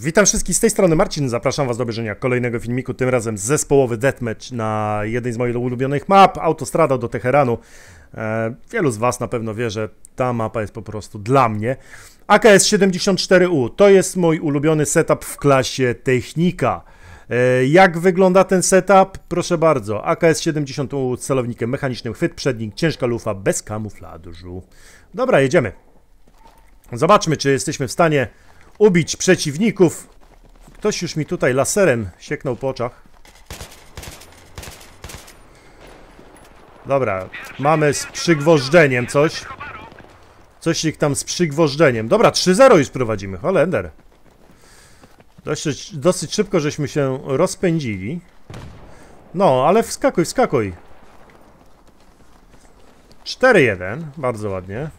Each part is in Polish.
Witam wszystkich z tej strony Marcin, zapraszam was do obejrzenia kolejnego filmiku, tym razem zespołowy deathmatch na jednej z moich ulubionych map, autostrada do Teheranu. E, wielu z was na pewno wie, że ta mapa jest po prostu dla mnie. AKS-74U to jest mój ulubiony setup w klasie Technika. E, jak wygląda ten setup? Proszę bardzo, AKS-70U z celownikiem mechanicznym, chwyt przednik, ciężka lufa bez kamuflażu. Dobra, jedziemy. Zobaczmy, czy jesteśmy w stanie ubić przeciwników. Ktoś już mi tutaj laserem sieknął po oczach. Dobra, mamy z przygwożdżeniem coś. Coś ich tam z przygwożdżeniem. Dobra, 3-0 już prowadzimy, Holender. Dosyć, dosyć szybko żeśmy się rozpędzili. No, ale wskakuj, wskakuj. 4-1, bardzo ładnie.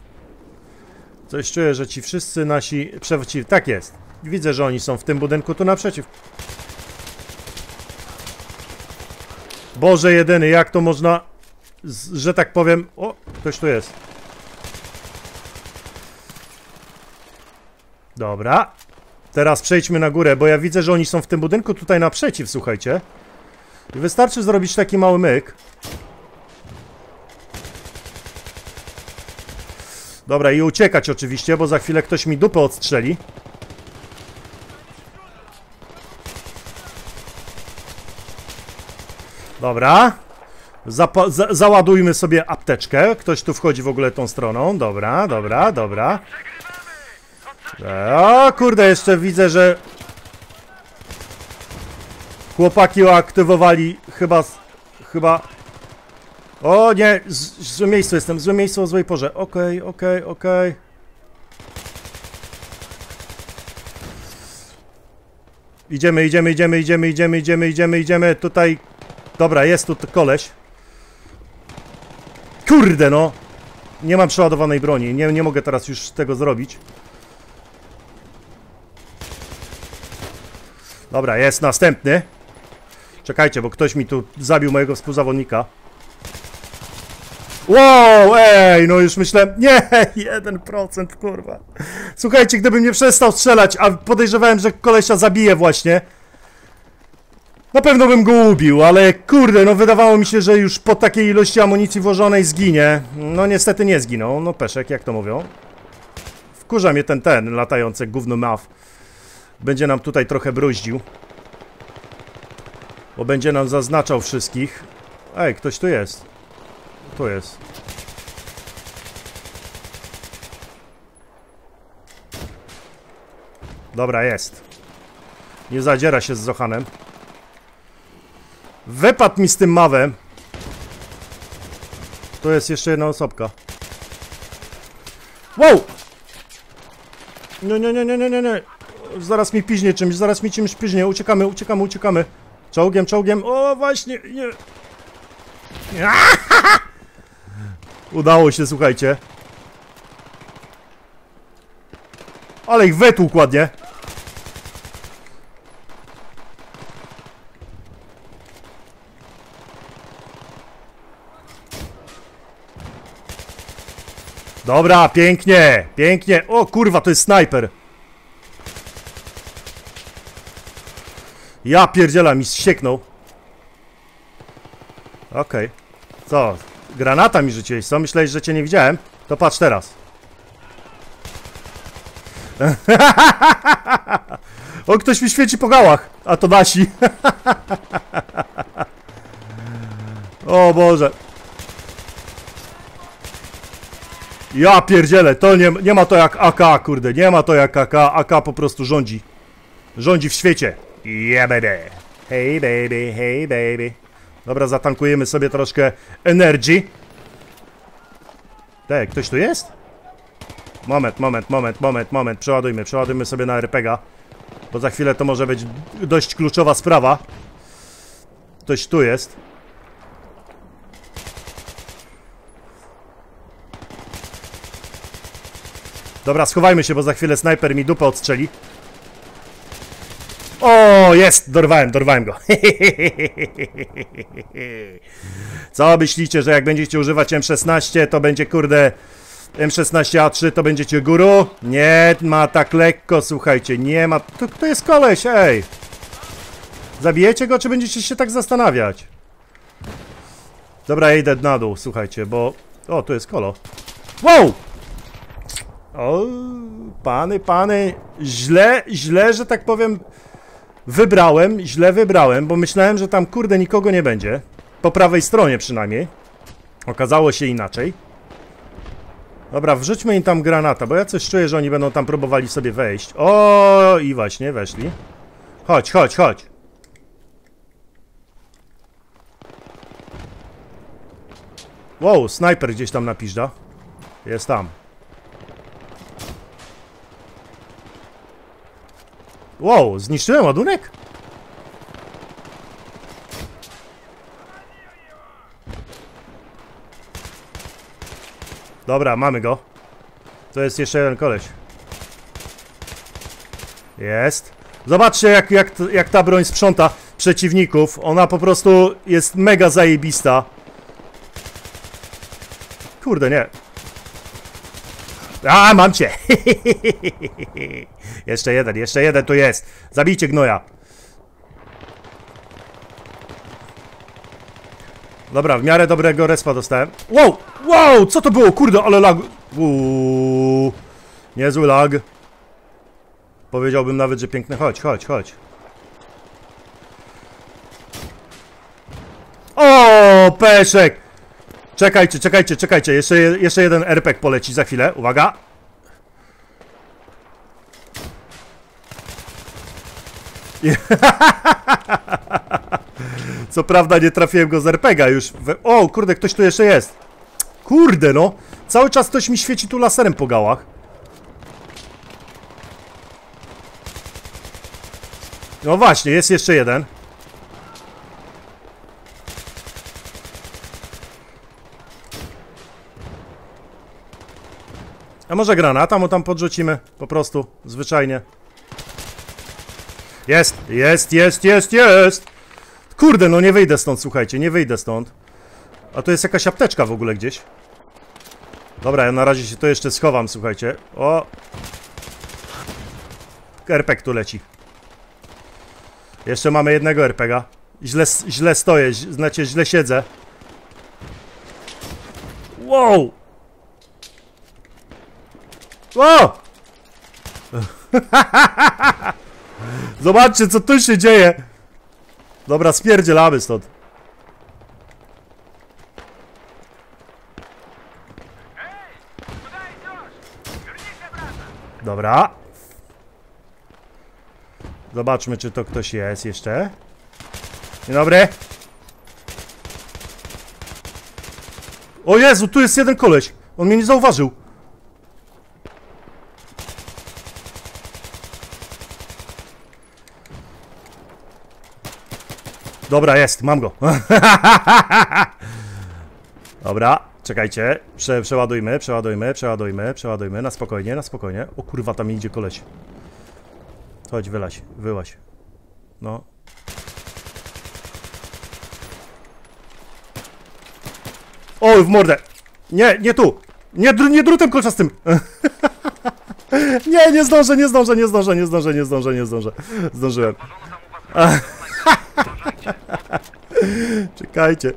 Coś czuję, że ci wszyscy nasi przeciw... Tak jest. Widzę, że oni są w tym budynku tu naprzeciw. Boże jedyny, jak to można... Że tak powiem... O, ktoś tu jest. Dobra. Teraz przejdźmy na górę, bo ja widzę, że oni są w tym budynku tutaj naprzeciw, słuchajcie. Wystarczy zrobić taki mały myk. Dobra, i uciekać oczywiście, bo za chwilę ktoś mi dupę odstrzeli. Dobra. Za załadujmy sobie apteczkę. Ktoś tu wchodzi w ogóle tą stroną. Dobra, dobra, dobra. O kurde, jeszcze widzę, że chłopaki aktywowali chyba chyba o nie, z, złe miejscu jestem, złe miejscu o złej porze. Okej, okay, okej, okay, okej. Okay. Idziemy, idziemy, idziemy, idziemy, idziemy, idziemy, idziemy, idziemy. Tutaj... Dobra, jest tu koleś. Kurde no! Nie mam przeładowanej broni, nie, nie mogę teraz już tego zrobić. Dobra, jest następny. Czekajcie, bo ktoś mi tu zabił mojego współzawodnika. Wow, ej, no już myślałem, nie, 1%, kurwa. Słuchajcie, gdybym nie przestał strzelać, a podejrzewałem, że kolesia zabije właśnie, na pewno bym go ubił, ale kurde, no wydawało mi się, że już po takiej ilości amunicji włożonej zginie. No niestety nie zginął, no peszek, jak to mówią. Wkurza mnie ten, ten, latający gówno maf. Będzie nam tutaj trochę bruździł. Bo będzie nam zaznaczał wszystkich. Ej, ktoś tu jest. Tu jest. Dobra, jest. Nie zadziera się z Zohanem. Wypadł mi z tym mawem. Tu jest jeszcze jedna osobka. Wow! Nie, nie, nie, nie, nie, nie, nie. Zaraz mi piźnie czymś, zaraz mi czymś piźnie. Uciekamy, uciekamy, uciekamy. Czołgiem, czołgiem. O, właśnie, nie. Udało się, słuchajcie. Ale ich wetłukł ładnie. Dobra, pięknie, pięknie. O kurwa, to jest snajper. Ja pierdziela, mi ścieknął. Okej. Okay. Co? Granata mi rzuciłeś, co? Myślałeś, że cię nie widziałem? To patrz teraz. o, ktoś mi świeci po gałach. A to nasi. o Boże. Ja pierdzielę, to nie, nie ma to jak AK, kurde, nie ma to jak AK, AK po prostu rządzi. Rządzi w świecie. Yeah, baby. Hey, baby, hey, baby. Dobra, zatankujemy sobie troszkę energy. Te, ktoś tu jest? Moment, moment, moment, moment, moment. Przeładujmy, przeładujmy sobie na RPGa. Bo za chwilę to może być dość kluczowa sprawa. Ktoś tu jest. Dobra, schowajmy się, bo za chwilę snajper mi dupę odstrzeli. O, jest! Dorwałem, dorwałem go. Co myślicie, że jak będziecie używać M16, to będzie kurde M16A3 to będziecie guru? Nie ma tak lekko, słuchajcie, nie ma... To, to jest koleś, ej! Zabijecie go, czy będziecie się tak zastanawiać? Dobra, ja idę na dół, słuchajcie, bo... O, tu jest kolo. Wow! O, pany, pany, źle, źle, że tak powiem, wybrałem, źle wybrałem, bo myślałem, że tam, kurde, nikogo nie będzie. Po prawej stronie przynajmniej. Okazało się inaczej. Dobra, wrzućmy im tam granata, bo ja coś czuję, że oni będą tam próbowali sobie wejść. O, i właśnie, weszli. Chodź, chodź, chodź. Wow, snajper gdzieś tam napiżda. Jest tam. Wow, zniszczyłem ładunek? Dobra, mamy go. To jest jeszcze jeden koleś. Jest. Zobaczcie, jak, jak, jak ta broń sprząta przeciwników. Ona po prostu jest mega zajebista. Kurde, nie. A, mam cię! jeszcze jeden, jeszcze jeden tu jest. Zabijcie gnoja. Dobra, w miarę dobrego respa dostałem. Wow! Wow! Co to było? Kurde, ale lag... Uuu, niezły lag. Powiedziałbym nawet, że piękny. Chodź, chodź, chodź. O, peszek! Czekajcie, czekajcie, czekajcie. Jeszcze, jeszcze jeden RPG poleci za chwilę. Uwaga. Co prawda nie trafiłem go z RPGa już. We... O, kurde, ktoś tu jeszcze jest. Kurde, no. Cały czas ktoś mi świeci tu laserem po gałach. No właśnie, jest jeszcze jeden. A może granata mu tam podrzucimy? Po prostu, zwyczajnie. Jest, jest, jest, jest, jest! Kurde, no nie wyjdę stąd, słuchajcie, nie wyjdę stąd. A to jest jakaś apteczka w ogóle gdzieś. Dobra, ja na razie się to jeszcze schowam, słuchajcie. O! RPG tu leci. Jeszcze mamy jednego RPGa. Źle, źle stoję, znacie, źle siedzę. Wow! O! Zobaczcie, co tu się dzieje. Dobra, spierdzielamy stąd. Dobra. Zobaczmy, czy to ktoś jest jeszcze. Dzień dobry. O Jezu, tu jest jeden koleś. On mnie nie zauważył. Dobra, jest, mam go. Dobra, czekajcie. Prze, przeładujmy, przeładujmy, przeładujmy, przeładujmy. Na spokojnie, na spokojnie. O kurwa, tam idzie koleś. Chodź, wylaś, wyłaś. No. O, w mordę! Nie, nie tu! Nie, dr nie drutem kolczastym! nie, nie zdążę, nie zdążę, nie zdążę, nie zdążę, nie zdążę, nie zdążę. Zdążyłem. Czekajcie.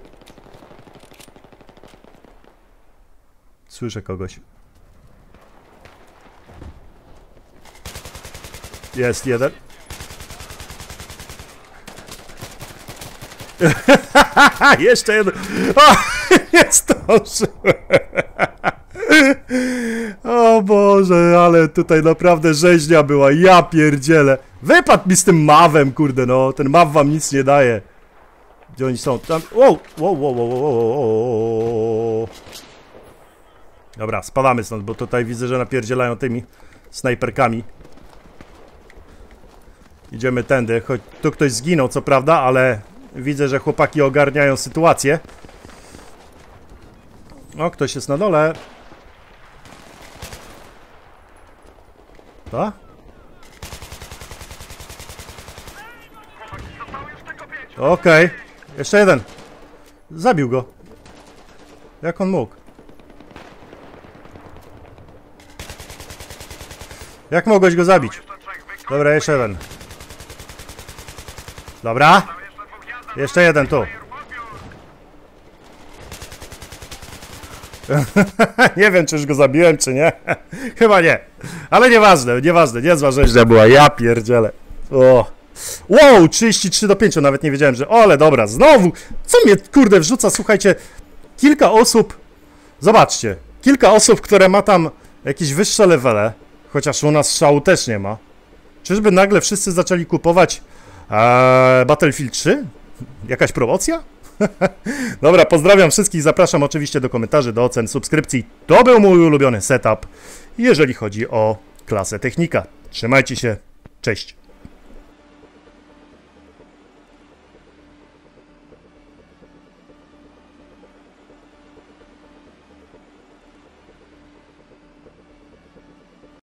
Słyszę kogoś. Jest jeden. Jeszcze jeden. O, nie zdążyłem. O Boże, ale tutaj naprawdę rzeźnia była. Ja pierdzielę. Wypadł mi z tym mawem, kurde, no. Ten maw wam nic nie daje. Gdzie oni są? Tam... Wow, wow, wow, wow, wow, wow. Dobra, spadamy stąd, bo tutaj widzę, że napierdzielają tymi snajperkami. Idziemy tędy, choć tu ktoś zginął, co prawda, ale widzę, że chłopaki ogarniają sytuację. O, ktoś jest na dole. prawda? Okej. Okay. Jeszcze jeden. Zabił go. Jak on mógł? Jak mogłeś go zabić? Dobra, jeszcze jeden. Dobra. Jeszcze jeden tu. nie wiem, czy już go zabiłem, czy nie. Chyba nie. Ale nieważne, nieważne, niezła rzecz że była. Ja pierdzielę. O. Wow, 33 do 5, nawet nie wiedziałem, że... Ole, dobra, znowu. Co mnie, kurde, wrzuca, słuchajcie, kilka osób... Zobaczcie, kilka osób, które ma tam jakieś wyższe levele, chociaż u nas szału też nie ma. Czyżby nagle wszyscy zaczęli kupować e, Battlefield 3? Jakaś promocja? Dobra, pozdrawiam wszystkich, zapraszam oczywiście do komentarzy, do ocen, subskrypcji. To był mój ulubiony setup, jeżeli chodzi o klasę technika. Trzymajcie się, cześć.